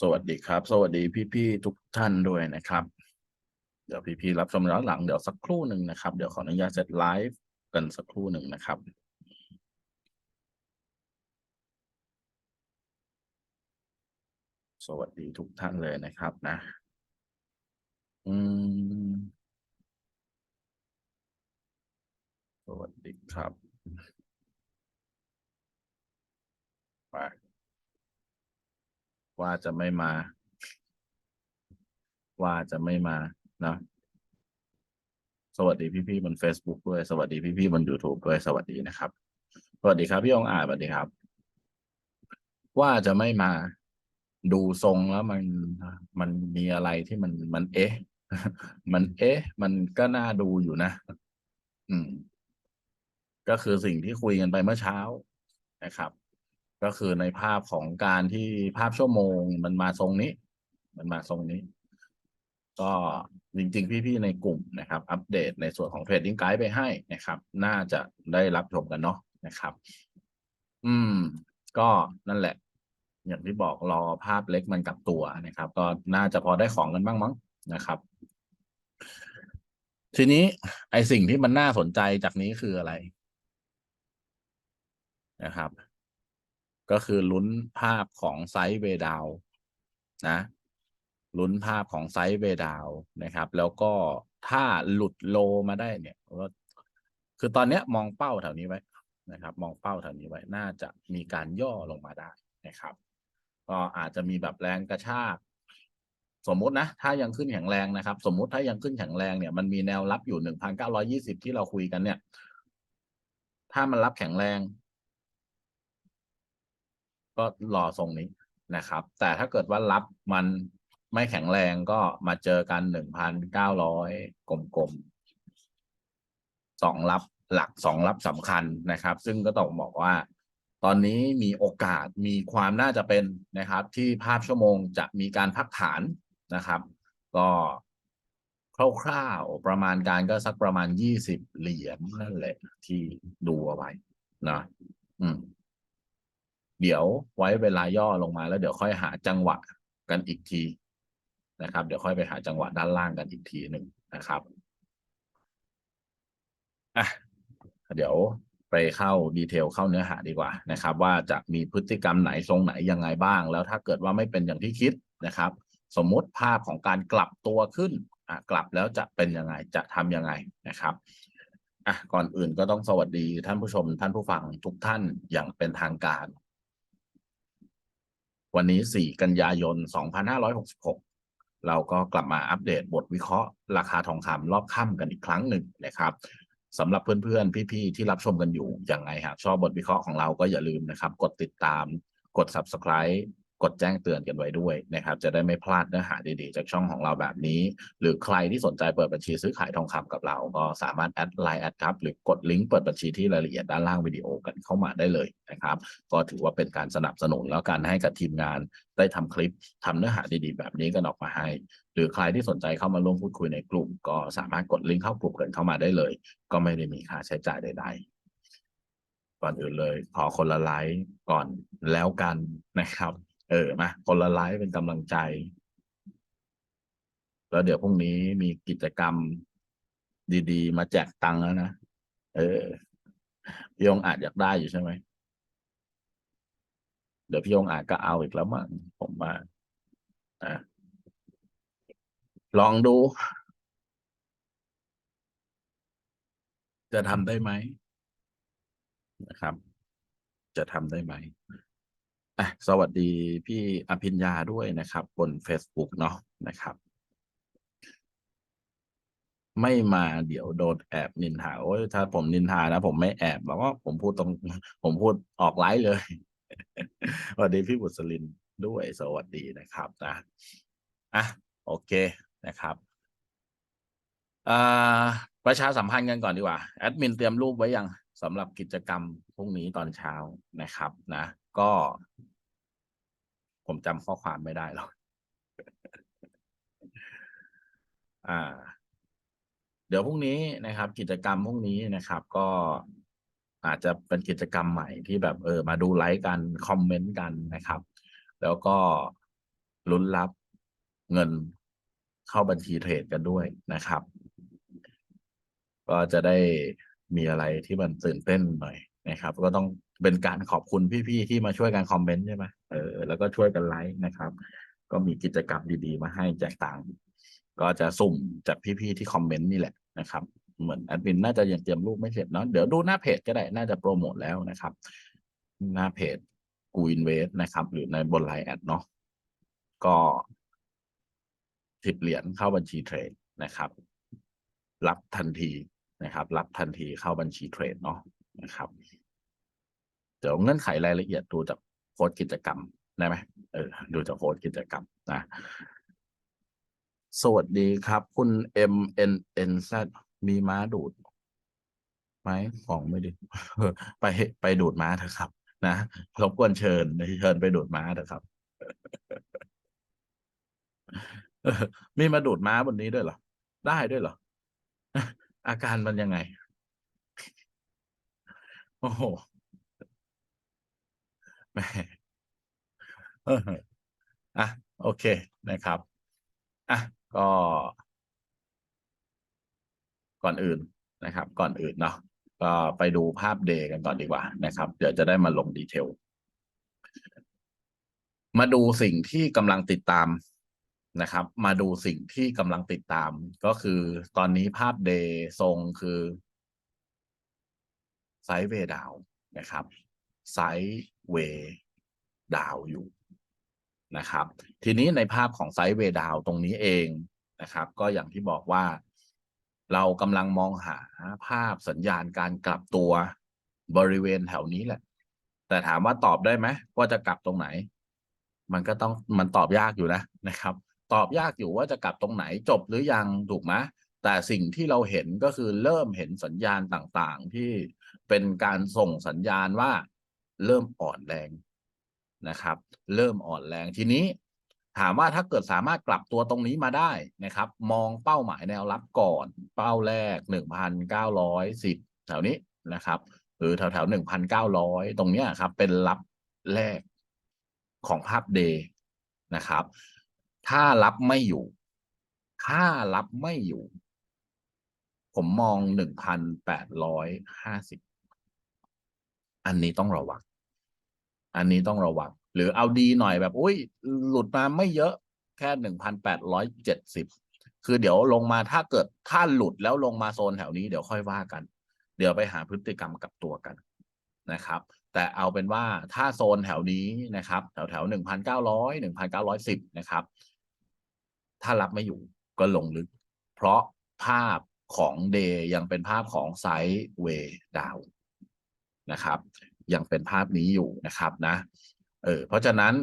สวัสดีครับ สวัสดีพี่ๆทุกท่านด้วยนะครับ เดี๋ยวพี่ๆรับชมย้อนหลังเดี๋ยวสักครู่หนึ่งนะครับ เดี๋ยวขออนุญาตเซตไลฟ์กันสักครู่หนึ่งนะครับสวัสดีทุกท่านเลยนะครับนะ อืม สวัสดีครับมา ว่าจะไม่มา ว่าจะไม่มานะสวัสดีพี่ๆบน Facebook ด้วย สวัสดีพี่ๆบน YouTube ด้วย สวัสดีนะครับ สวัสดีครับ พี่องอาจสวัสดีครับ ว่าจะไม่มาดูทรงแล้วมันมันมีอะไรที่มันมันเอ๊ะ มันเอ๊ะ มันก็น่าดูอยู่นะ อืม ก็คือสิ่งที่คุยกันไปเมื่อเช้านะครับ ก็คือในภาพของการที่ภาพชั่วโมงมันมาทรงนี้ มันมาทรงนี้ ก็จริง ๆ พี่ ๆ ในกลุ่มนะครับ อัปเดตในส่วนของเทรดดิ้งไกด์ไปให้นะครับ น่าจะได้รับชมกันเนาะนะครับ อืม ก็นั่นแหละ อย่างที่บอกรอภาพเล็กมันกลับตัวนะครับ ก็น่าจะพอได้ของกันบ้างมั้งนะครับ ทีนี้ไอสิ่งที่มันน่าสนใจจากนี้คืออะไรนะครับ ก็คือลุ้นภาพของไซด์เวดาวนะลุ้นภาพของไซด์เวดาวนะครับ แล้วก็ถ้าหลุดโลมาได้เนี่ยก็คือตอนเนี้ยมองเป้าแถวนี้ไว้นะครับ มองเป้าแถวนี้ไว้น่าจะมีการย่อลงมาได้นะครับ ก็อาจจะมีแบบแรงกระชากสมมุตินะ ถ้ายังขึ้นแข็งแรงนะครับ สมมุติถ้ายังขึ้นแข็งแรงเนี่ยมันมีแนวรับอยู่หนึ่งพันเก้าร้อยี่สิบที่เราคุยกันเนี่ย ถ้ามันรับแข็งแรง ก็รอทรงนี้นะครับ แต่ถ้าเกิดว่ารับมันไม่แข็งแรงก็มาเจอกันหนึ่งพันเก้าร้อยกลมๆสองรับหลักสองรับสำคัญนะครับ ซึ่งก็ต้องบอกว่า ตอนนี้มีโอกาสมีความน่าจะเป็นนะครับ ที่ภาพชั่วโมงจะมีการพักฐานนะครับ ก็คร่าวๆประมาณการก็สักประมาณยี่สิบเหรียญนั่นแหละที่ดูเอาไว้นะอืม เดี๋ยวไว้เวลาย่อลงมาแล้วเดี๋ยวค่อยหาจังหวะกันอีกทีนะครับ เดี๋ยวค่อยไปหาจังหวะด้านล่างกันอีกทีหนึ่งนะครับอะเดี๋ยวไปเข้าดีเทลเข้าเนื้อหาดีกว่านะครับ ว่าจะมีพฤติกรรมไหนทรงไหนยังไงบ้าง แล้วถ้าเกิดว่าไม่เป็นอย่างที่คิดนะครับ สมมติภาพของการกลับตัวขึ้นอะกลับแล้วจะเป็นยังไงจะทำยังไงนะครับอะก่อนอื่นก็ต้องสวัสดีท่านผู้ชมท่านผู้ฟังทุกท่านอย่างเป็นทางการ วันนี้ 4 กันยายน 2566 เราก็กลับมาอัปเดตบทวิเคราะห์ ราคาทองคำรอบค่ำกันอีกครั้งหนึ่งนะครับสำหรับเพื่อนๆ พี่ๆ ที่รับชมกันอยู่ยังไงหากชอบบทวิเคราะห์ของเราก็อย่าลืมนะครับ กดติดตาม กด subscribe กดแจ้งเตือนกันไว้ด้วยนะครับ จะได้ไม่พลาดเนื้อหาดีๆ จากช่องของเราแบบนี้ หรือใครที่สนใจเปิดบัญชีซื้อขายทองคำกับเรา ก็สามารถแอดไลน์แอดครับหรือกดลิงก์เปิดบัญชีที่รายละเอียดด้านล่างวิดีโอกันเข้ามาได้เลยนะครับ ก็ถือว่าเป็นการสนับสนุนแล้วการให้กับทีมงานได้ทำคลิปทำเนื้อหาดีๆ แบบนี้กันออกมาให้ หรือใครที่สนใจเข้ามาร่วมพูดคุยในกลุ่ม ก็สามารถกดลิงก์เข้ากลุ่มกันเข้ามาได้เลย ก็ไม่ได้มีค่าใช้จ่ายใด ๆก่อนอื่นเลยขอคนละไลค์ก่อนแล้วกันนะครับ ออมาคนละไลค์เป็นกำลังใจ แล้วเดี๋ยวพรุ่งนี้มีกิจกรรมดีๆ มาแจกตังค์แล้วนะ เออ พี่ยงอาจอยากได้อยู่ใช่ไหม เดี๋ยวพี่ยงอาจก็เอาอีกแล้วมั้งผมว่าอะลองดู จะทำได้ไหมนะครับ จะทำได้ไหม อะสวัสดีพี่อภิญญาด้วยนะครับ บน Facebook เนาะนะครับ ไม่มาเดี๋ยวโดนแอบนินทาโอ้ยถ้าผมนินทานะ ผมไม่แอบแล้วก็ผมพูดตรง ผมพูดออกไลฟ์เลยสวัสดีพี่บุษลินด้วย สวัสดีนะครับนะอะโอเคนะครับอ่าประชาสัมพันธ์กันก่อนดีกว่าแอดมินเตรียมรูปไว้ยังสำหรับกิจกรรมพรุ่งนี้ตอนเช้านะครับ นะ ก็ ผมจำข้อความไม่ได้หรอกอ่า เดี๋ยวพรุ่งนี้นะครับ กิจกรรมพรุ่งนี้นะครับ ก็อาจจะเป็นกิจกรรมใหม่ที่แบบเออ มาดูไลค์กัน คอมเมนต์กันนะครับ แล้วก็ลุ้นรับเงินเข้าบัญชีเทรดกันด้วยนะครับ ก็จะได้มีอะไรที่มันตื่นเต้นหน่อยนะครับ ก็ต้อง เป็นการขอบคุณพี่ๆที่มาช่วยกันคอมเมนต์ใช่ไหมเออแล้วก็ช่วยกันไลค์นะครับ ก็มีกิจกรรมดีๆ มาให้แจกต่าง ก็จะสุ่มจากพี่ๆที่คอมเมนต์นี่แหละนะครับ เหมือนแอดมินน่าจะยังเตรียมรูปไม่เสร็จเนาะเดี๋ยวดูหน้าเพจก็ได้น่าจะโปรโมทแล้วนะครับ หน้าเพจกูอินเวสนะครับ หรือในบนไลน์แอดเนาะก็สิบเหรียญเข้าบัญชีเทรดนะครับ รับทันทีนะครับ รับทันทีเข้าบัญชีเทรดเนาะนะครับ ดี๋ยวเงื่อนไขรายละเอียดดูจากโค้ดกิจกรรมได้ไหมเออดูจากโค้ดกิจกรรมนะสวัสดีครับ คุณ M N N Z มีม้าดูดไหมของไม่ดีไปไปดูดม้าเถอะครับ นะรบกวนเชิญเชิญไปดูดม้าเถอะครับ มีมาดูดม้าบนนี้ด้วยเหรอ ได้ด้วยเหรอ อาการมันยังไง โอ้โห อออะโอเคนะครับอะก็ ก่อนอื่นนะครับ ก่อนอื่นเนาะก็ไปดูภาพเดย์กันก่อนดีกว่านะครับ เดี๋ยวจะได้มาลงดีเทล มาดูสิ่งที่กำลังติดตามนะครับ มาดูสิ่งที่กำลังติดตาม ก็คือตอนนี้ภาพเดย์ทรงคือไซด์เวดาวนะครับไซด์ เวดาวอยู่นะครับ ทีนี้ในภาพของไซด์เวดาวตรงนี้เองนะครับ ก็อย่างที่บอกว่า เรากำลังมองหาภาพสัญญาณการกลับตัวบริเวณแถวนี้แหละ แต่ถามว่าตอบได้ไหมว่าจะกลับตรงไหน มันก็ต้องมันตอบยากอยู่นะนะครับ ตอบยากอยู่ว่าจะกลับตรงไหนจบหรือยังถูกไหมแต่สิ่งที่เราเห็นก็คือเริ่มเห็นสัญญาณต่างๆ ที่เป็นการส่งสัญญาณว่า เริ่มอ่อนแรงนะครับ เริ่มอ่อนแรงทีนี้ ถามว่าถ้าเกิดสามารถกลับตัวตรงนี้มาได้นะครับ มองเป้าหมายแนวรับก่อน เป้าแรกหนึ่งพันเก้าร้อยสิบแถวนี้นะครับ หรือแถวแถวหนึ่งพันเก้าร้อยตรงเนี้ยครับ เป็นรับแรกของภาพเดย์นะครับ ถ้ารับไม่อยู่ ถ้ารับไม่อยู่ ผมมองหนึ่งพันแปดร้อยห้าสิบ อันนี้ต้องระวัง อันนี้ต้องระวัง หรือเอาดีหน่อยแบบ อุ้ย หลุดมาไม่เยอะแค่หนึ่งพันแปดร้อยเจ็ดสิบคือเดี๋ยวลงมาถ้าเกิดถ้าหลุดแล้วลงมาโซนแถวนี้เดี๋ยวค่อยว่ากัน เดี๋ยวไปหาพฤติกรรมกับตัวกันนะครับ แต่เอาเป็นว่าถ้าโซนแถวนี้นะครับ แถวแถวหนึ่งพันเก้าร้อยหนึ่งพันเก้าร้อยสิบนะครับ ถ้ารับไม่อยู่ก็ลงลึก เพราะภาพของเดย์ยังเป็นภาพของไซด์เวย์ดาว นะครับ ยังเป็นภาพนี้อยู่นะครับนะเออเพราะฉะนั้น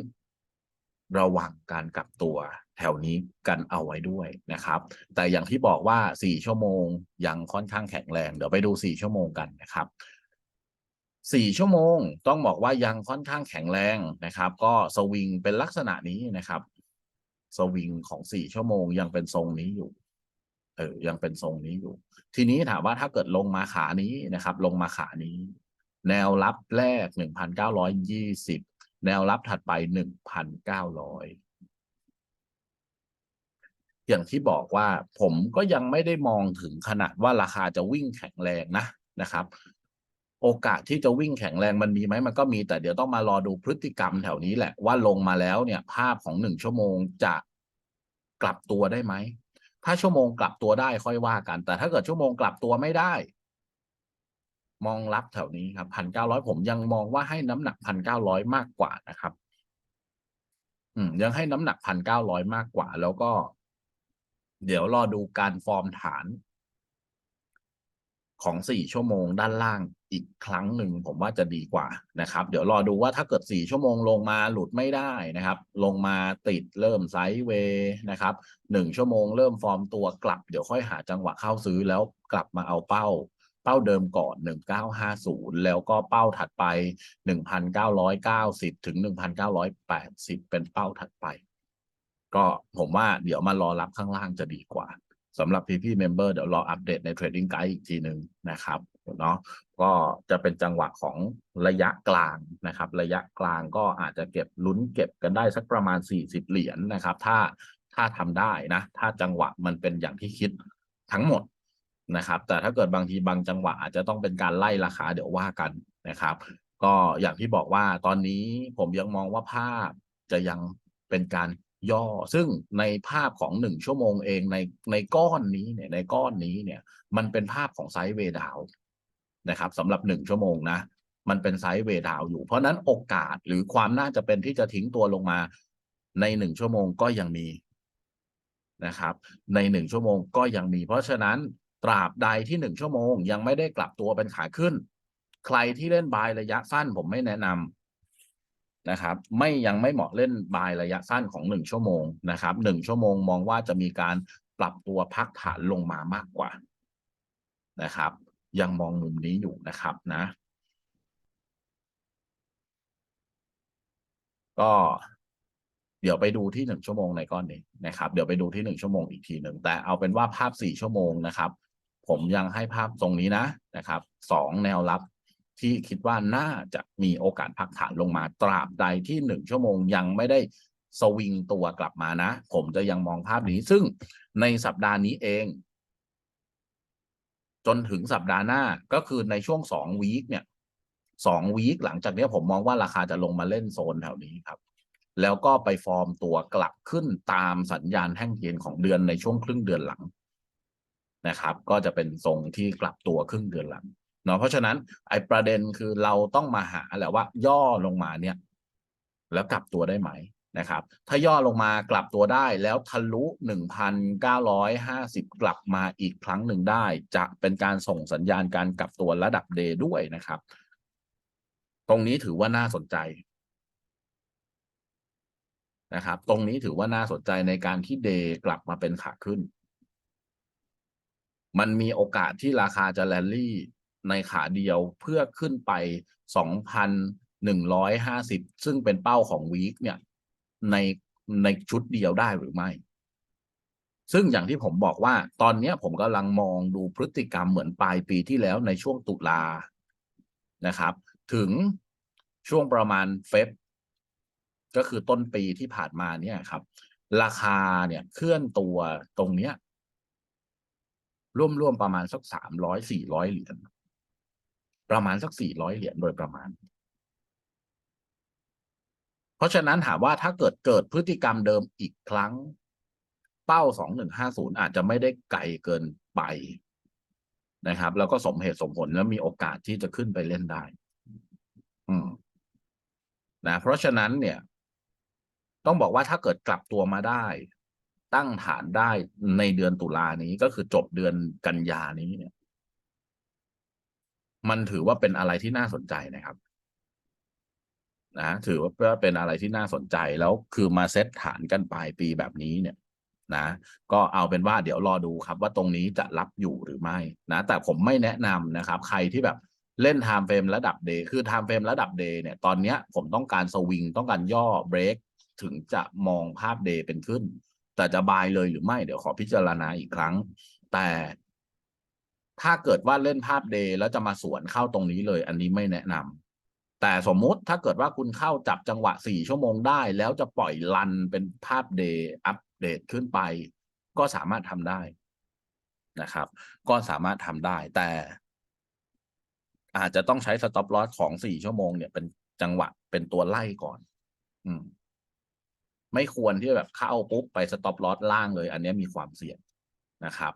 ระวังการกลับตัวแถวนี้กันเอาไว้ด้วยนะครับ แต่อย่างที่บอกว่าสี่ชั่วโมงยังค่อนข้างแข็งแรง เดี๋ยวไปดูสี่ชั่วโมงกันนะครับสี่ชั่วโมงต้องบอกว่ายังค่อนข้างแข็งแรงนะครับ ก็สวิงเป็นลักษณะนี้นะครับ สวิงของสี่ชั่วโมงยังเป็นทรงนี้อยู่ เออยังเป็นทรงนี้อยู่ ทีนี้ถามว่าถ้าเกิดลงมาขานี้นะครับ ลงมาขานี้ แนวรับแรกหนึ่งพันเก้าร้อยยี่สิบแนวรับถัดไปหนึ่งพันเก้าร้อยอย่างที่บอกว่าผมก็ยังไม่ได้มองถึงขนาดว่าราคาจะวิ่งแข็งแรงนะนะครับ โอกาสที่จะวิ่งแข็งแรงมันมีไหมมันก็มีแต่เดี๋ยวต้องมารอดูพฤติกรรมแถวนี้แหละว่าลงมาแล้วเนี่ย ภาพของหนึ่งชั่วโมงจะกลับตัวได้ไหมถ้าชั่วโมงกลับตัวได้ค่อยว่ากัน แต่ถ้าเกิดชั่วโมงกลับตัวไม่ได้ มองรับแถวนี้ครับพันเก้าร้อยผมยังมองว่าให้น้ำหนักพันเก้าร้อยมากกว่านะครับ อืม ยังให้น้ำหนักพันเก้าร้อยมากกว่า แล้วก็ เดี๋ยวรอดูการฟอร์มฐาน ของสี่ชั่วโมงด้านล่างอีกครั้งหนึ่งผมว่าจะดีกว่านะครับ เดี๋ยวรอดูว่าถ้าเกิดสี่ชั่วโมงลงมาหลุดไม่ได้นะครับ ลงมาติดเริ่มไซด์เวย์นะครับหนึ่งชั่วโมงเริ่มฟอร์มตัวกลับ เดี๋ยวค่อยหาจังหวะเข้าซื้อแล้วกลับมาเอาเป้า เป้าเดิมก่อนหนึ่งเก้าห้าศูนย์แล้วก็เป้าถัดไปหนึ่งพันเก้าร้อยเก้าสิบถึงหนึ่งพันเก้าร้อยแปดสิบเป็นเป้าถัดไป ก็ผมว่าเดี๋ยวมารอรับข้างล่างจะดีกว่าสำหรับพี่พี่เมมเบอร์เดี๋ยวรออัปเดตใน Trading Guide อีกทีหนึ่งนะครับเนาะก็จะเป็นจังหวะของระยะกลางนะครับ ระยะกลางก็อาจจะเก็บลุ้นเก็บกันได้สักประมาณ 40 เหรียญนะครับ ถ้าถ้าทำได้นะ ถ้าจังหวะมันเป็นอย่างที่คิดทั้งหมด นะครับ แต่ถ้าเกิดบางทีบางจังหวะอาจจะต้องเป็นการไล่ราคาเดี๋ยวว่ากันนะครับ ก็อย่างที่บอกว่าตอนนี้ผมยังมองว่าภาพจะยังเป็นการย่อ ซึ่งในภาพของหนึ่งชั่วโมงเองในในก้อนนี้เนี่ยในก้อนนี้เนี่ย มันเป็นภาพของไซด์เวดาวนะครับสำหรับหนึ่งชั่วโมงนะ มันเป็นไซด์เวดาวอยู่ เพราะนั้นโอกาสหรือความน่าจะเป็นที่จะทิ้งตัวลงมา ในหนึ่งชั่วโมงก็ยังมีนะครับ ในหนึ่งชั่วโมงก็ยังมี เพราะฉะนั้น ตราบใดที่หนึ่งชั่วโมง ยังไม่ได้กลับตัวเป็นขาขึ้น ใครที่เล่นบายระยะสั้นผมไม่แนะนำนะครับ ไม่ยังไม่เหมาะเล่นบายระยะสั้นของหนึ่งชั่วโมงนะครับหนึ่งชั่วโมงมองว่าจะมีการปรับตัวพักฐานลงมามากกว่านะครับ ยังมองมุมนี้อยู่นะครับนะ ก็เดี๋ยวไปดูที่หนึ่งชั่วโมงในก้อนนี้นะครับ เดี๋ยวไปดูที่หนึ่งชั่วโมงอีกทีหนึ่งแต่เอาเป็นว่าภาพสี่ชั่วโมงนะครับ ผมยังให้ภาพตรงนี้นะนะครับสองแนวรับที่คิดว่าน่าจะมีโอกาสพักฐานลงมาตราบใดที่หนึ่งชั่วโมงยังไม่ได้สวิงตัวกลับมานะ ผมจะยังมองภาพนี้ ซึ่งในสัปดาห์นี้เอง จนถึงสัปดาห์หน้าก็คือในช่วงสองวีคเนี่ยสองวีคหลังจากนี้ผมมองว่าราคาจะลงมาเล่นโซนแถวนี้ครับ แล้วก็ไปฟอร์มตัวกลับขึ้นตามสัญญาณแท่งเทียนของเดือนในช่วงครึ่งเดือนหลัง นะครับ ก็จะเป็นทรงที่กลับตัวครึ่งเดือนหลังเนาะเพราะฉะนั้นไอ้ประเด็นคือเราต้องมาหาแหละว่า ย่อลงมาเนี่ย แล้วกลับตัวได้ไหมนะครับ ถ้าย่อลงมากลับตัวได้แล้วทะลุ1,950 กลับมาอีกครั้งหนึ่งได้ จะเป็นการส่งสัญญาณการกลับตัวระดับเดย์ด้วยนะครับ ตรงนี้ถือว่าน่าสนใจนะครับ ตรงนี้ถือว่าน่าสนใจในการที่เดย์กลับมาเป็นขาขึ้น มันมีโอกาสที่ราคาจะแลนลี่ในขาเดียวเพื่อขึ้นไป 2,150 ซึ่งเป็นเป้าของวีคเนี่ย ในในชุดเดียวได้หรือไม่ ซึ่งอย่างที่ผมบอกว่า ตอนนี้ผมกำลังมองดูพฤติกรรมเหมือนปลายปีที่แล้วในช่วงตุลานะครับ ถึงช่วงประมาณเฟบก็คือต้นปีที่ผ่านมาเนี่ยครับ ราคาเนี่ยเคลื่อนตัวตรงเนี้ย ร่วมๆประมาณสักสามร้อยสี่ร้อยเหรียญประมาณสักสี่ร้อยเหรียญโดยประมาณ เพราะฉะนั้นถามว่าถ้าเกิดเกิดพฤติกรรมเดิมอีกครั้ง เป้าสองหนึ่งห้าศูนย์อาจจะไม่ได้ไกลเกินไปนะครับ แล้วก็สมเหตุสมผลแล้วมีโอกาสที่จะขึ้นไปเล่นได้ อืมนะเพราะฉะนั้นเนี่ย ต้องบอกว่าถ้าเกิดกลับตัวมาได้ ตั้งฐานได้ในเดือนตุลานี้ก็คือจบเดือนกันยานี้เนี่ย มันถือว่าเป็นอะไรที่น่าสนใจนะครับ นะ ถือว่าเป็นอะไรที่น่าสนใจแล้วคือมาเซตฐานกันปลายปีแบบนี้เนี่ย นะ ก็เอาเป็นว่าเดี๋ยวรอดูครับ ว่าตรงนี้จะรับอยู่หรือไม่นะ แต่ผมไม่แนะนำนะครับ ใครที่แบบเล่นไทม์เฟรมระดับเดย์คือไทม์เฟรมระดับเดย์เนี่ยตอนเนี้ยผมต้องการสวิงต้องการย่อเบรกถึงจะมองภาพเดย์เป็นขึ้น แต่จะบายเลยหรือไม่เดี๋ยวขอพิจารณาอีกครั้ง แต่ถ้าเกิดว่าเล่นภาพเดย์แล้วจะมาสวนเข้าตรงนี้เลย อันนี้ไม่แนะนำแต่สมมุติถ้าเกิดว่าคุณเข้าจับจังหวะสี่ชั่วโมงได้ แล้วจะปล่อยลันเป็นภาพเดย์อัปเดตขึ้นไป ก็สามารถทำได้นะครับ ก็สามารถทำได้ แต่ อาจจะต้องใช้สต็อปลอสของสี่ชั่วโมงเนี่ยเป็นจังหวะเป็นตัวไล่ก่อน อืม ไม่ควรที่แบบเข้าปุ๊บไปสต็อปลอสล่างเลย อันนี้มีความเสี่ยงนะครับ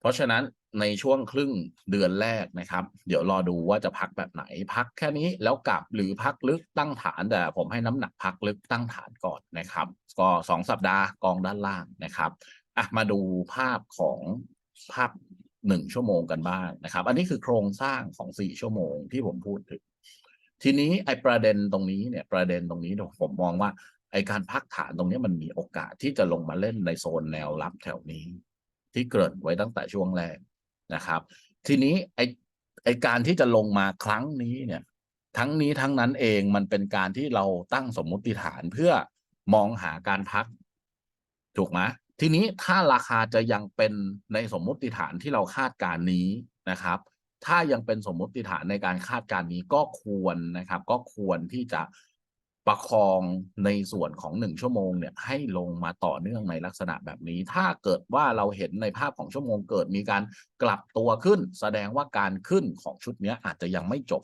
เพราะฉะนั้นในช่วงครึ่งเดือนแรกนะครับ เดี๋ยวรอดูว่าจะพักแบบไหน พักแค่นี้แล้วกลับหรือพักลึกตั้งฐานแต่ผมให้น้ำหนักพักลึกตั้งฐานก่อนนะครับ ก็สองสัปดาห์กองด้านล่างนะครับอะมาดูภาพของภาพหนึ่งชั่วโมงกันบ้างนะครับ อันนี้คือโครงสร้างของสี่ชั่วโมงที่ผมพูดถึง ทีนี้ไอ้ประเด็นตรงนี้เนี่ยประเด็นตรงนี้ผมมองว่า ไอ้การพักฐานตรงนี้มันมีโอกาสที่จะลงมาเล่นในโซนแนวรับแถวนี้ ที่เกิดไว้ตั้งแต่ช่วงแรกนะครับ ทีนี้ไอ้ไอ้การที่จะลงมาครั้งนี้เนี่ย ทั้งนี้ทั้งนั้นเองมันเป็นการที่เราตั้งสมมุติฐานเพื่อมองหาการพัก ถูกไหมทีนี้ถ้าราคาจะยังเป็นในสมมุติฐานที่เราคาดการนี้นะครับ ถ้ายังเป็นสมมติฐานในการคาดการนี้ก็ควรนะครับ ก็ควรที่จะ ประคองในส่วนของหนึ่งชั่วโมงเนี่ยให้ลงมาต่อเนื่องในลักษณะแบบนี้ ถ้าเกิดว่าเราเห็นในภาพของชั่วโมงเกิดมีการกลับตัวขึ้น แสดงว่าการขึ้นของชุดนี้อาจจะยังไม่จบ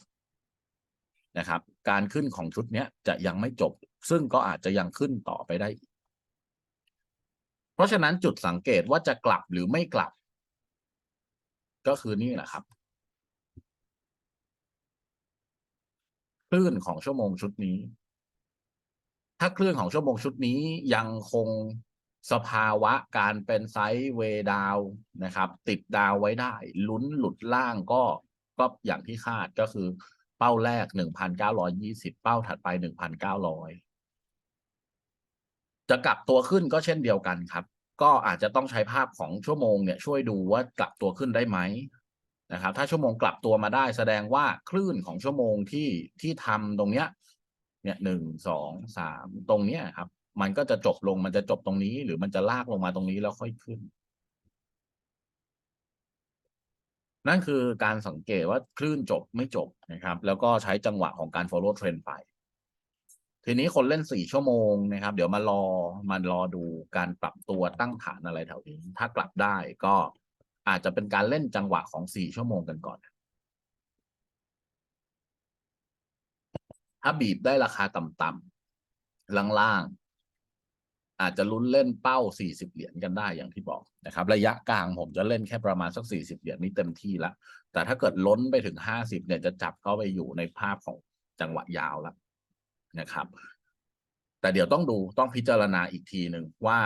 นะครับ การขึ้นของชุดนี้จะยังไม่จบ ซึ่งก็อาจจะยังขึ้นต่อไปได้ เพราะฉะนั้นจุดสังเกตว่าจะกลับหรือไม่กลับ ก็คือนี่แหละครับคลื่นของชั่วโมงชุดนี้ ถ้าคลื่นของชั่วโมงชุดนี้ยังคงสภาวะการเป็นไซด์เวดาวนะครับ ติดดาวไว้ได้ ลุ้นหลุดล่างก็ก็อย่างที่คาดก็คือเป้าแรก 1,920 เป้าถัดไป 1,900 จะกลับตัวขึ้นก็เช่นเดียวกันครับ ก็อาจจะต้องใช้ภาพของชั่วโมงเนี่ยช่วยดูว่ากลับตัวขึ้นได้ไหมนะครับ ถ้าชั่วโมงกลับตัวมาได้ แสดงว่าคลื่นของชั่วโมงที่ที่ทำตรงเนี้ย เนี่ยหนึ่งสองสามตรงเนี้ยครับ มันก็จะจบลงมันจะจบตรงนี้ หรือมันจะลากลงมาตรงนี้แล้วค่อยขึ้น นั่นคือการสังเกตว่าคลื่นจบไม่จบนะครับ แล้วก็ใช้จังหวะของการ follow trend ไป ทีนี้คนเล่นสี่ชั่วโมงนะครับ เดี๋ยวมารอมารอดูการปรับตัวตั้งฐานอะไรแถวนี้ ถ้ากลับได้ก็อาจจะเป็นการเล่นจังหวะของสี่ชั่วโมงกันก่อน ถ้าบีบได้ราคาต่ำๆล่างๆอาจจะลุ้นเล่นเป้าสี่สิบเหรียญกันได้อย่างที่บอกนะครับ ระยะกลางผมจะเล่นแค่ประมาณสักสี่สิบเหรียญนี่เต็มที่ละ แต่ถ้าเกิดล้นไปถึงห้าสิบเนี่ยจะจับเข้าไปอยู่ในภาพของจังหวะยาวล้วนะครับ แต่เดี๋ยวต้องดูต้องพิจารณาอีกทีหนึ่งว่า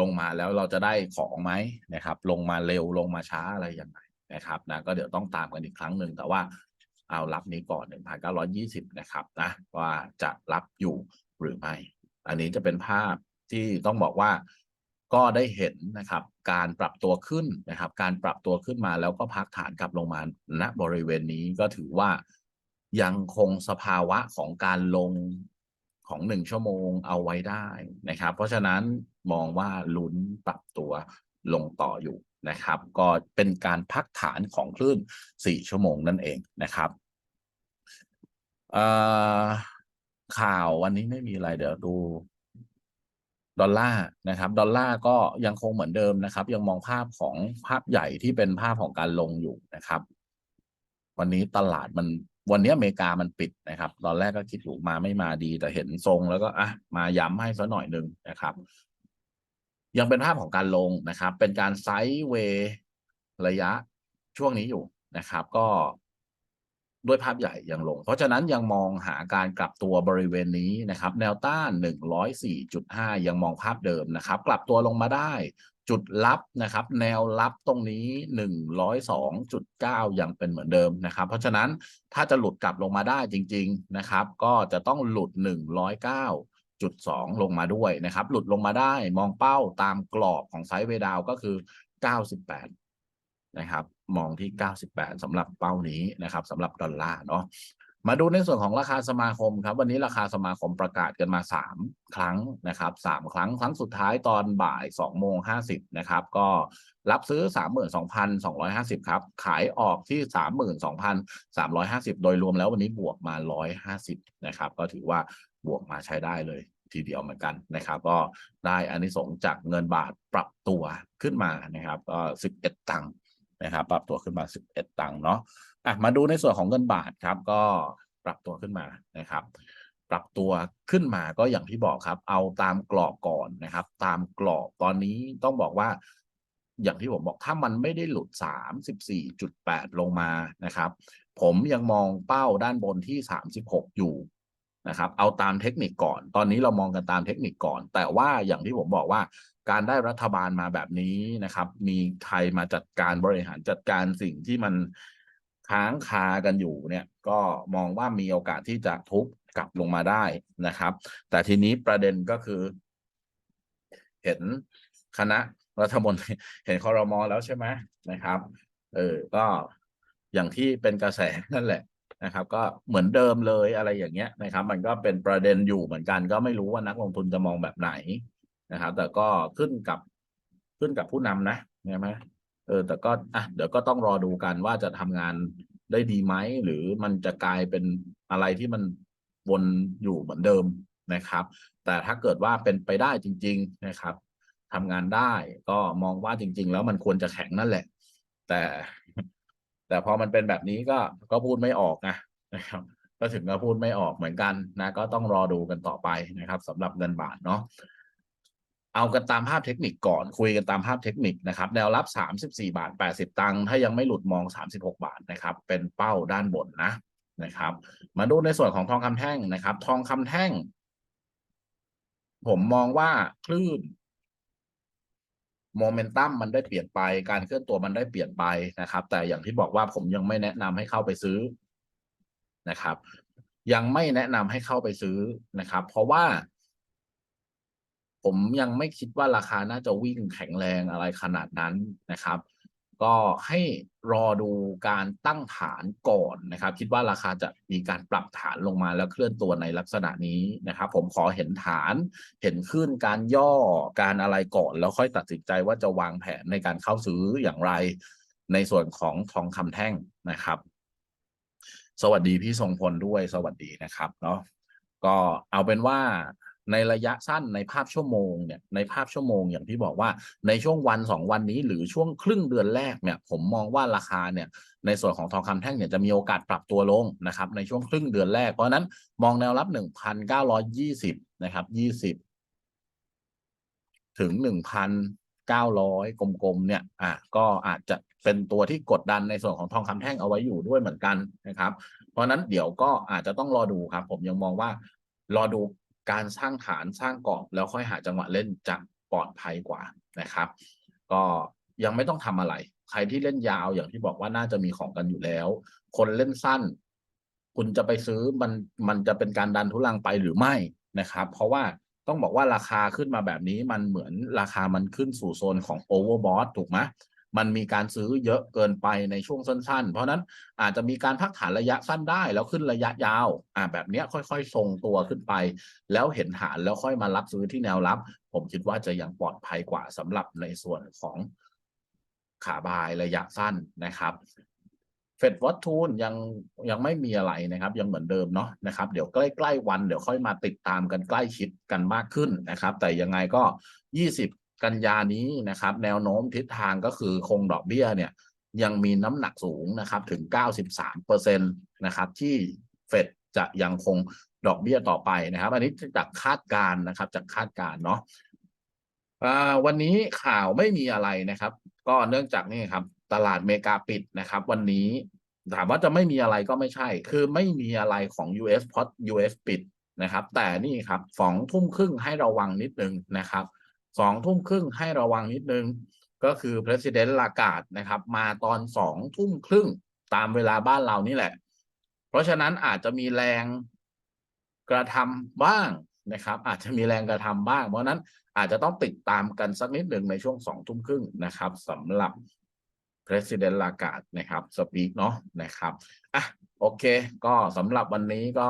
ลงมาแล้วเราจะได้ของไหมนะครับ ลงมาเร็วลงมาช้าอะไรยังไงนะครับนะก็เดี๋ยวต้องตามกันอีกครั้งหนึ่งแต่ว่า เอารับนี้ก่อน 1,920 นะครับนะว่าจะรับอยู่หรือไม่ อันนี้จะเป็นภาพที่ต้องบอกว่าก็ได้เห็นนะครับ การปรับตัวขึ้นนะครับ การปรับตัวขึ้นมาแล้วก็พักฐานกลับลงมาณบริเวณนี้ก็ถือว่ายังคงสภาวะของการลงของหนึ่งชั่วโมงเอาไว้ได้นะครับ เพราะฉะนั้นมองว่าลุ้นปรับตัวลงต่ออยู่ นะครับ ก็เป็นการพักฐานของคลื่นสี่ชั่วโมงนั่นเองนะครับข่าววันนี้ไม่มีอะไรเดี๋ยวดูดอลลาร์นะครับดอลลาร์ก็ยังคงเหมือนเดิมนะครับ ยังมองภาพของภาพใหญ่ที่เป็นภาพของการลงอยู่นะครับ วันนี้ตลาดมันวันนี้อเมริกามันปิดนะครับ ตอนแรกก็คิดอยู่มาไม่มาดีแต่เห็นทรงแล้วก็อะมาย้ำให้สักหน่อยหนึ่งนะครับ ยังเป็นภาพของการลงนะครับ เป็นการไซด์เวย์ระยะช่วงนี้อยู่นะครับ ก็ด้วยภาพใหญ่ยังลง เพราะฉะนั้นยังมองหาการกลับตัวบริเวณนี้นะครับ แนวต้าน 104.5 ยังมองภาพเดิมนะครับ กลับตัวลงมาได้ จุดรับนะครับ แนวรับตรงนี้ 102.9 ยังเป็นเหมือนเดิมนะครับ เพราะฉะนั้นถ้าจะหลุดกลับลงมาได้จริง ๆนะครับ ก็จะต้องหลุด 109.2ลงมาด้วยนะครับ หลุดลงมาได้มองเป้าตามกรอบของไซด์เวดาวก็คือ 98 นะครับ มองที่ 98สำหรับเป้านี้นะครับสำหรับดอลลาร์เนาะมาดูในส่วนของราคาสมาคมครับ วันนี้ราคาสมาคมประกาศกันมา 3 ครั้งนะครับ 3 ครั้งครั้งสุดท้ายตอนบ่าย2โมง50นะครับ ก็รับซื้อ 32,250 ครับ ขายออกที่ 32,350 โดยรวมแล้ววันนี้บวกมา 150 นะครับ ก็ถือว่า บวกมาใช้ได้เลยทีเดียวเหมือนกันนะครับ ก็ได้อานิสงส์จากเงินบาทปรับตัวขึ้นมานะครับก็11 ตังค์นะครับ ปรับตัวขึ้นมา 11 ตังค์เนาะอะมาดูในส่วนของเงินบาทครับ ก็ปรับตัวขึ้นมานะครับ ปรับตัวขึ้นมาก็อย่างที่บอกครับ เอาตามกรอบก่อนนะครับ ตามกรอบตอนนี้ต้องบอกว่า อย่างที่ผมบอกถ้ามันไม่ได้หลุด 34.8 ลงมานะครับ ผมยังมองเป้าด้านบนที่ 36 อยู่ นะครับเอาตามเทคนิคก่อน ตอนนี้เรามองกันตามเทคนิคก่อน แต่ว่าอย่างที่ผมบอกว่าการได้รัฐบาลมาแบบนี้นะครับ มีใครมาจัดการบริหารจัดการสิ่งที่มันค้างคากันอยู่เนี่ย ก็มองว่ามีโอกาสที่จะทุบกลับลงมาได้นะครับ แต่ทีนี้ประเด็นก็คือ เห็นคณะรัฐมนตรีเห็นคอรมอแล้วใช่ไหมนะครับ เออ ก็อย่างที่เป็นกระแสนั่นแหละ นะครับ ก็เหมือนเดิมเลยอะไรอย่างเงี้ยนะครับ มันก็เป็นประเด็นอยู่เหมือนกัน ก็ไม่รู้ว่านักลงทุนจะมองแบบไหนนะครับ แต่ก็ขึ้นกับขึ้นกับผู้นำนะใช่ไหมเออแต่ก็อะเดี๋ยวก็ต้องรอดูกันว่าจะทำงานได้ดีไหมหรือมันจะกลายเป็นอะไรที่มันวนอยู่เหมือนเดิมนะครับ แต่ถ้าเกิดว่าเป็นไปได้จริง ๆนะครับทำงานได้ก็มองว่าจริง ๆ แล้วมันควรจะแข็งนั่นแหละ แต่ แต่พอมันเป็นแบบนี้ก็ก็พูดไม่ออกนะนะครับ ก็ถึงก็พูดไม่ออกเหมือนกันนะ ก็ต้องรอดูกันต่อไปนะครับสำหรับเงินบาทเนาะเอากันตามภาพเทคนิคก่อนคุยกันตามภาพเทคนิคนะครับแนวรับ 34 บาท 80 ตังค์ถ้ายังไม่หลุดมอง 36 บาทนะครับ เป็นเป้าด้านบนนะนะครับ มาดูในส่วนของทองคำแท่งนะครับ ทองคำแท่ง ผมมองว่าคลื่น โมเมนตัมมันได้เปลี่ยนไป การเคลื่อนตัวมันได้เปลี่ยนไปนะครับ แต่อย่างที่บอกว่าผมยังไม่แนะนำให้เข้าไปซื้อนะครับ ยังไม่แนะนำให้เข้าไปซื้อนะครับ เพราะว่า ผมยังไม่คิดว่าราคาน่าจะวิ่งแข็งแรงอะไรขนาดนั้นนะครับ ก็ให้รอดูการตั้งฐานก่อนนะครับ คิดว่าราคาจะมีการปรับฐานลงมาแล้วเคลื่อนตัวในลักษณะนี้นะครับ ผมขอเห็นฐานเห็นขึ้นการย่อการอะไรก่อน แล้วค่อยตัดสินใจว่าจะวางแผนในการเข้าซื้ออย่างไร ในส่วนของทองคำแท่งนะครับ สวัสดีพี่ทรงพลด้วยสวัสดีนะครับเนาะก็เอาเป็นว่า ในระยะสั้นในภาพชั่วโมงเนี่ยในภาพชั่วโมงอย่างที่บอกว่าในช่วงวันสองวันนี้หรือช่วงครึ่งเดือนแรกเนี่ยผมมองว่าราคาเนี่ยในส่วนของทองคำแท่งเนี่ยจะมีโอกาสปรับตัวลงนะครับในช่วงครึ่งเดือนแรก เพราะนั้นมองแนวรับหนึ่งพันเก้าร้อยยี่สิบนะครับยี่สิบถึงหนึ่งพันเก้าร้อยกลมๆเนี่ยอะก็อาจจะเป็นตัวที่กดดันในส่วนของทองคำแท่งเอาไว้อยู่ด้วยเหมือนกันนะครับ เพราะนั้นเดี๋ยวก็อาจจะต้องรอดูครับ ผมยังมองว่ารอดู การสร้างฐานสร้างกรอบแล้วค่อยหาจังหวะเล่นจะปลอดภัยกว่านะครับ ก็ยังไม่ต้องทำอะไร ใครที่เล่นยาวอย่างที่บอกว่าน่าจะมีของกันอยู่แล้ว คนเล่นสั้น คุณจะไปซื้อมันมันจะเป็นการดันทุลังไปหรือไม่นะครับ เพราะว่าต้องบอกว่าราคาขึ้นมาแบบนี้มันเหมือนราคามันขึ้นสู่โซนของโอเวอร์บอทถูกไหม มันมีการซื้อเยอะเกินไปในช่วงสั้นๆ เพราะนั้นอาจจะมีการพักฐานระยะสั้นได้ แล้วขึ้นระยะยาวอ่าแบบนี้ค่อยๆทรงตัวขึ้นไป แล้วเห็นฐานแล้วค่อยมารับซื้อที่แนวรับ ผมคิดว่าจะยังปลอดภัยกว่าสำหรับในส่วนของขาบายระยะสั้นนะครับเฟดวัตทูนยังยังไม่มีอะไรนะครับ ยังเหมือนเดิมเนาะนะครับ เดี๋ยวใกล้ ๆ วันเดี๋ยวค่อยมาติดตามกันใกล้ชิดกันมากขึ้นนะครับ แต่ยังไงก็ยี่สิบ กันยานี้นะครับ แนวโน้มทิศทางก็คือคงดอกเบี้ยเนี่ย ยังมีน้ำหนักสูงนะครับถึง 93เปอร์เซ็นตนะครับที่เฟดจะยังคงดอกเบี้ยต่อไปนะครับ อันนี้จากคาดการณ์นะครับ จากคาดการณ์เนาะวันนี้ข่าวไม่มีอะไรนะครับ ก็เนื่องจากนี่ครับ ตลาดเมกาปิดนะครับ วันนี้ถามว่าจะไม่มีอะไรก็ไม่ใช่ คือไม่มีอะไรของ US เพราะ US ปิดนะครับ แต่นี่ครับสองทุ่มครึ่งให้ระวังนิดนึงนะครับ สองทุ่มครึ่งให้ระวังนิดนึง ก็คือ President ลากาดนะครับ มาตอนสองทุ่มครึ่งตามเวลาบ้านเรานี่แหละ เพราะฉะนั้นอาจจะมีแรงกระทำบ้างนะครับ อาจจะมีแรงกระทำบ้าง เพราะนั้นอาจจะต้องติดตามกันสักนิดหนึ่งในช่วงสองทุ่มครึ่งนะครับสำหรับ President ลากาดนะครับสปีกเนาะนะครับอะโอเค ก็สำหรับวันนี้ก็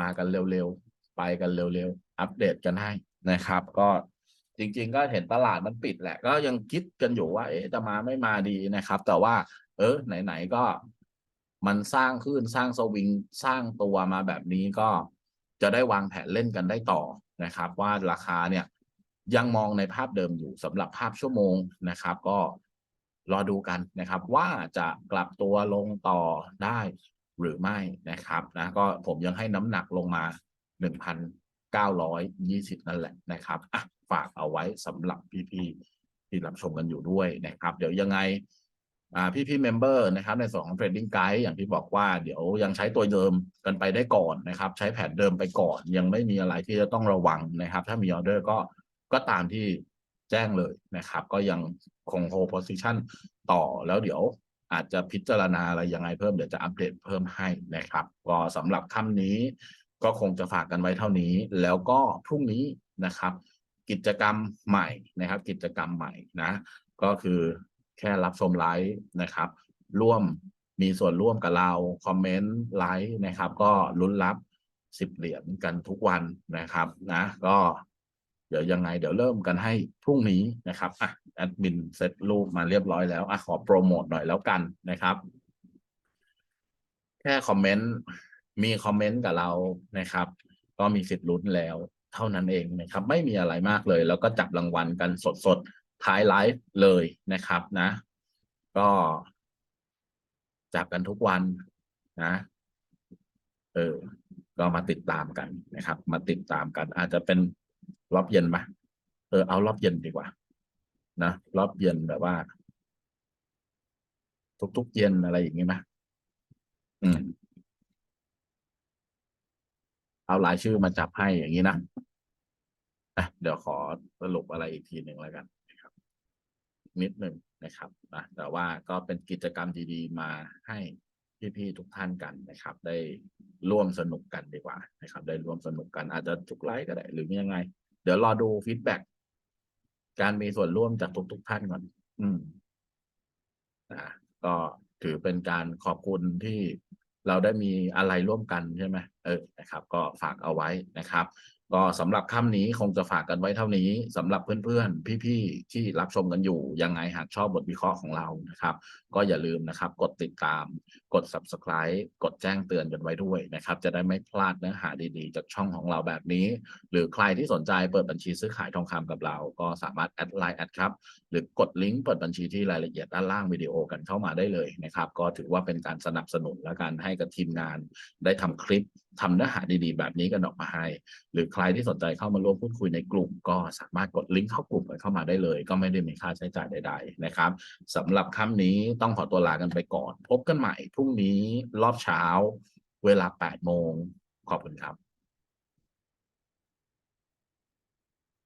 มากันเร็วๆ ไปกันเร็วๆ อัปเดตกันให้นะครับ ก็ จริง ๆ ก็เห็นตลาดมันปิดแหละ ก็ยังคิดกันอยู่ว่า เอ๊ะจะมาไม่มาดีนะครับ แต่ว่า เออไหนๆก็มันสร้างขึ้นสร้างสวิงสร้างตัวมาแบบนี้ก็จะได้วางแผนเล่นกันได้ต่อนะครับ ว่าราคาเนี่ยยังมองในภาพเดิมอยู่สำหรับภาพชั่วโมงนะครับ ก็รอดูกันนะครับ ว่าจะกลับตัวลงต่อได้หรือไม่นะครับนะก็ผมยังให้น้ำหนักลงมาหนึ่งพันเก้าร้อยยี่สิบนั่นแหละนะครับอะ ฝากเอาไว้สำหรับพี่ๆที่รับชมกันอยู่ด้วยนะครับ เดี๋ยวยังไงอ่พี่ๆเมมเบอร์นะครับ ในส่วนของ Trading Guide อย่างที่บอกว่าเดี๋ยวยังใช้ตัวเดิมกันไปได้ก่อนนะครับ ใช้แผนเดิมไปก่อน ยังไม่มีอะไรที่จะต้องระวังนะครับ ถ้ามีออเดอร์ก็ก็ตามที่แจ้งเลยนะครับ ก็ยังคงโฮ position ต่อแล้วเดี๋ยวอาจจะพิจารณาอะไรยังไงเพิ่มเดี๋ยวจะอัปเดตเพิ่มให้นะครับ ก็สำหรับค่ำนี้ก็คงจะฝากกันไว้เท่านี้ แล้วก็พรุ่งนี้นะครับ กิจกรรมใหม่นะครับ กิจกรรมใหม่นะ ก็คือแค่รับชมไลฟ์นะครับ ร่วมมีส่วนร่วมกับเราคอมเมนต์ไลฟ์นะครับ ก็ลุ้นรับสิบเหรียญกันทุกวันนะครับนะก็เดี๋ยวยังไงเดี๋ยวเริ่มกันให้พรุ่งนี้นะครับอะแอดมินเซตรูปมาเรียบร้อยแล้วอะขอโปรโมทหน่อยแล้วกันนะครับ แค่คอมเมนต์มีคอมเมนต์กับเรานะครับ ก็มีสิทธิ์ลุ้นแล้ว เท่านั้นเองนะครับ ไม่มีอะไรมากเลย แล้วก็จับรางวัลกันสดๆท้ายไลฟ์เลยนะครับนะ ก็จับกันทุกวันนะเออก็มาติดตามกันนะครับ มาติดตามกัน อาจจะเป็นรอบเย็นไหมเออเอารอบเย็นดีกว่า นะรอบเย็นแบบว่า ทุกๆเย็นอะไรอย่างนี้ไหมอืม เอารายชื่อมาจับให้อย่างนี้นะอะเดี๋ยวขอสรุปอะไรอีกทีหนึ่งแล้วกันนะครับนิดหนึ่งนะครับนะแต่ว่าก็เป็นกิจกรรมดีๆ มาให้พี่ๆทุกท่านกันนะครับ ได้ร่วมสนุกกันดีกว่านะครับ ได้ร่วมสนุกกันอาจจะทุกไลฟ์ก็ได้หรือยังไง เดี๋ยวรอดูฟีดแบ็กการมีส่วนร่วมจากทุกๆท่านก่อน อืมนะก็ถือเป็นการขอบคุณที่ เราได้มีอะไรร่วมกันใช่ไหมเออนะครับ ก็ฝากเอาไว้นะครับ ก็สำหรับค่ำนี้คงจะฝากกันไว้เท่านี้สำหรับเพื่อนๆ พี่ๆ ที่รับชมกันอยู่ยังไงหากชอบบทวิเคราะห์ของเรานะครับ ก็อย่าลืมนะครับ กดติดตามกด subscribe กดแจ้งเตือนกันไว้ด้วยนะครับ จะได้ไม่พลาดเนื้อหาดีๆ จากช่องของเราแบบนี้ หรือใครที่สนใจเปิดบัญชีซื้อขายทองคำกับเรา ก็สามารถแอดไลน์แอดครับ หรือกดลิงก์เปิดบัญชีที่รายละเอียดด้านล่างวิดีโอกันเข้ามาได้เลยนะครับ ก็ถือว่าเป็นการสนับสนุนและการให้กับทีมงาน ได้ทำคลิปทำเนื้อหาดีๆ แบบนี้กันออกมาให้ หรือใครที่สนใจเข้ามาร่วมพูดคุยในกลุ่ม ก็สามารถกดลิงก์เข้ากลุ่มกันเข้ามาได้เลย ก็ไม่ได้มีค่าใช้จ่ายใด ๆ นะครับสำหรับค่ำนี้ต้องขอตัวลากันไปก่อน พบกันใหม่พรุ่งนี้รอบเช้าเวลา 8 โมง ขอบคุณครับ